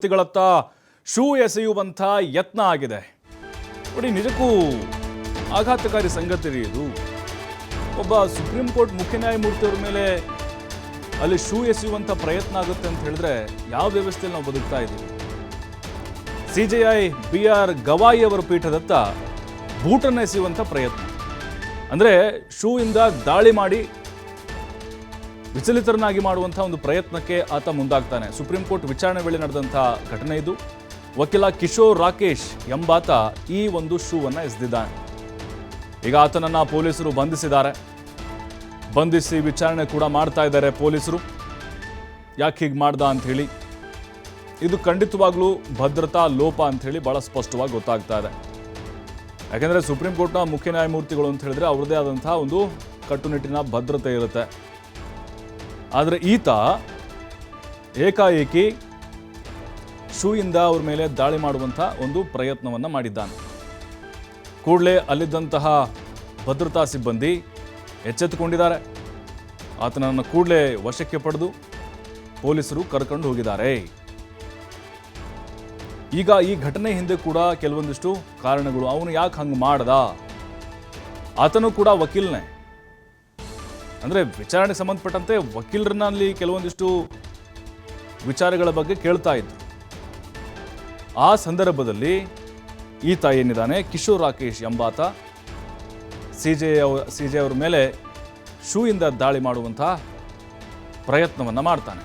ವ್ಯಕ್ತಿಗಳತ್ತ shoe ಎಸೆಯುವಂಥ ಯತ್ನ ಆಗಿದೆ. ನೋಡಿ, ನಿಜಕ್ಕೂ ಆಘಾತಕಾರಿ ಸಂಗತಿ ರೀ ಇದು. ಒಬ್ಬ ಸುಪ್ರೀಂ ಕೋರ್ಟ್ ಮುಖ್ಯ ನ್ಯಾಯಮೂರ್ತಿಯವ್ರ ಮೇಲೆ ಅಲ್ಲಿ ಶೂ ಎಸೆಯುವಂಥ ಪ್ರಯತ್ನ ಆಗುತ್ತೆ ಅಂತ ಹೇಳಿದ್ರೆ ಯಾವ ವ್ಯವಸ್ಥೆಯಲ್ಲಿ ನಾವು ಬದುಕ್ತಾ ಇದ್ದೀವಿ? C J I, B R, Gavai ಅವರ ಪೀಠದತ್ತ ಬೂಟನ್ನು ಎಸೆಯುವಂಥ ಪ್ರಯತ್ನ. ಅಂದರೆ ಶೂ ಇಂದ ದಾಳಿ ಮಾಡಿ ವಿಚಲಿತರನ್ನಾಗಿ ಮಾಡುವಂಥ ಒಂದು ಪ್ರಯತ್ನಕ್ಕೆ ಆತ ಮುಂದಾಗ್ತಾನೆ. ಸುಪ್ರೀಂ ಕೋರ್ಟ್ ವಿಚಾರಣೆ ವೇಳೆ ನಡೆದಂಥ ಘಟನೆ ಇದು. ವಕೀಲ ಕಿಶೋರ್ ರಾಕೇಶ್ ಎಂಬಾತ ಈ ಒಂದು ಶೂವನ್ನು ಎಸೆದಿದ್ದಾನೆ. ಈಗ ಆತನನ್ನು ಪೊಲೀಸರು ಬಂಧಿಸಿದ್ದಾರೆ. ಬಂಧಿಸಿ ವಿಚಾರಣೆ ಕೂಡ ಮಾಡ್ತಾ ಇದ್ದಾರೆ ಪೊಲೀಸರು. ಯಾಕೆ ಹೀಗೆ ಮಾಡ್ದ ಅಂತ ಹೇಳಿ ಇದು ಖಂಡಿತವಾಗ್ಲೂ ಭದ್ರತಾ ಲೋಪ ಅಂಥೇಳಿ ಭಾಳ ಸ್ಪಷ್ಟವಾಗಿ ಗೊತ್ತಾಗ್ತಾ ಇದೆ. ಯಾಕೆಂದರೆ ಸುಪ್ರೀಂ ಕೋರ್ಟ್ನ ಮುಖ್ಯ ನ್ಯಾಯಮೂರ್ತಿಗಳು ಅಂತ ಹೇಳಿದ್ರೆ ಅವ್ರದ್ದೇ ಆದಂಥ ಒಂದು ಕಟ್ಟುನಿಟ್ಟಿನ ಭದ್ರತೆ ಇರುತ್ತೆ. ಆದರೆ ಈತ ಏಕಾಏಕಿ ಶೂಯಿಂದ ಅವ್ರ ಮೇಲೆ ದಾಳಿ ಮಾಡುವಂಥ ಒಂದು ಪ್ರಯತ್ನವನ್ನು ಮಾಡಿದ್ದಾನೆ. ಕೂಡಲೇ ಅಲ್ಲಿದ್ದಂತಹ ಭದ್ರತಾ ಸಿಬ್ಬಂದಿ ಎಚ್ಚೆತ್ತುಕೊಂಡಿದ್ದಾರೆ. ಆತನನ್ನು ಕೂಡಲೇ ವಶಕ್ಕೆ ಪಡೆದು ಪೊಲೀಸರು ಕರ್ಕೊಂಡು ಹೋಗಿದ್ದಾರೆ. ಈಗ ಈ ಘಟನೆ ಹಿಂದೆ ಕೂಡ ಕೆಲವೊಂದಿಷ್ಟು ಕಾರಣಗಳು, ಅವನು ಯಾಕೆ ಹಂಗೆ ಮಾಡ್ದ? ಆತನು ಕೂಡ ವಕೀಲನೇ. ಅಂದರೆ ವಿಚಾರಣೆಗೆ ಸಂಬಂಧಪಟ್ಟಂತೆ ವಕೀಲರನ್ನಲ್ಲಿ ಕೆಲವೊಂದಿಷ್ಟು ವಿಚಾರಗಳ ಬಗ್ಗೆ ಕೇಳ್ತಾ ಇದ್ರು. ಆ ಸಂದರ್ಭದಲ್ಲಿ ಈತ ಏನಿದ್ದಾನೆ? ಕಿಶೋರ್ ರಾಕೇಶ್ ಎಂಬಾತ ಸಿ ಜೆ ಸಿ ಜೆ ಅವರ ಮೇಲೆ ಶೂಯಿಂದ ದಾಳಿ ಮಾಡುವಂತಹ ಪ್ರಯತ್ನವನ್ನು ಮಾಡ್ತಾನೆ.